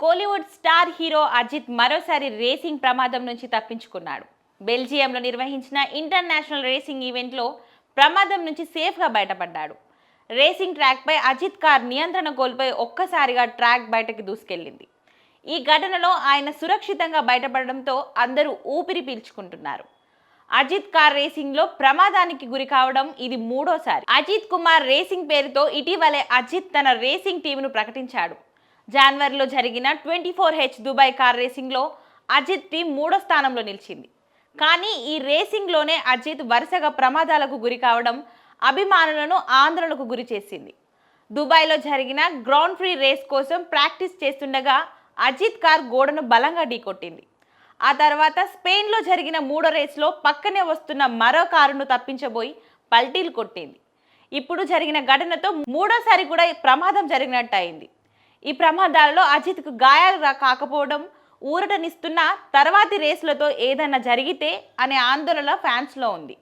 Kollywood star hero Ajit మరోసారి racing ప్రమాదం నుంచి తప్పించుకున్నాడు. బెల్జియంలో నిర్వహించిన ఇంటర్నేషనల్ రేసింగ్ ఈవెంట్లో ప్రమాదం నుంచి సేఫ్గా బయటపడ్డాడు. రేసింగ్ ట్రాక్పై అజిత్ కార్ నియంత్రణ కోల్పోయి ఒక్కసారిగా ట్రాక్ బయటకు దూసుకెళ్ళింది. ఈ ఘటనలో ఆయన సురక్షితంగా బయటపడడంతో అందరూ ఊపిరి పీల్చుకుంటున్నారు. అజిత్ కార్ రేసింగ్లో ప్రమాదానికి గురి కావడం ఇది మూడోసారి. అజిత్ కుమార్ రేసింగ్ పేరుతో ఇటీవలే అజిత్ తన రేసింగ్ టీంను ప్రకటించాడు. జనవరిలో జరిగిన twenty four H Dubai car రేసింగ్లో Ajith team మూడో స్థానంలో నిలిచింది. కానీ ఈ రేసింగ్లోనే అజిత్ వరుసగా ప్రమాదాలకు గురి కావడం అభిమానులను ఆందోళనకు గురి చేసింది. దుబాయ్లో జరిగిన గ్రౌండ్ ఫ్రీ రేస్ కోసం ప్రాక్టీస్ చేస్తుండగా అజిత్ కార్ గోడను బలంగా ఢీకొట్టింది. ఆ తర్వాత స్పెయిన్లో జరిగిన మూడో రేస్లో పక్కనే వస్తున్న మరో కారును తప్పించబోయి పల్టీలు కొట్టింది. ఇప్పుడు జరిగిన ఘటనతో మూడోసారి కూడా ప్రమాదం జరిగినట్టు అయింది. ఈ ప్రమాదాలలో అజిత్కు గాయాలు కాకపోవడం ఊరటనిస్తున్న తర్వాతి రేసులతో ఏదైనా జరిగితే అనే ఆందోళన ఫ్యాన్స్లో ఉంది.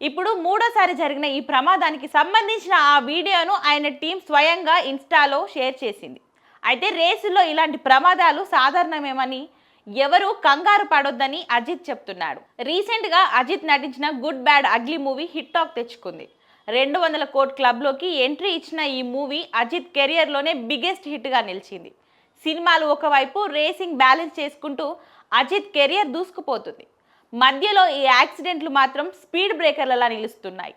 ఇప్పుడు మూడోసారి జరిగిన ఈ ప్రమాదానికి సంబంధించిన ఆ వీడియోను ఆయన టీం స్వయంగా ఇన్స్టాలో షేర్ చేసింది. అయితే రేసులో ఇలాంటి ప్రమాదాలు సాధారణమేమని ఎవరు కంగారు పడొద్దని అజిత్ చెప్తున్నాడు. రీసెంట్గా అజిత్ నటించిన good bad ugly movie hit talk తెచ్చుకుంది. రెండు వందల కోట్ క్లబ్లోకి ఎంట్రీ ఇచ్చిన ఈ మూవీ అజిత్ కెరియర్లోనే బిగ్గెస్ట్ హిట్గా నిలిచింది. సినిమాలు ఒకవైపు రేసింగ్ బ్యాలెన్స్ చేసుకుంటూ అజిత్ కెరియర్ దూసుకుపోతుంది. మధ్యలో ఈ యాక్సిడెంట్లు మాత్రం స్పీడ్ బ్రేకర్లలా నిలుస్తున్నాయి.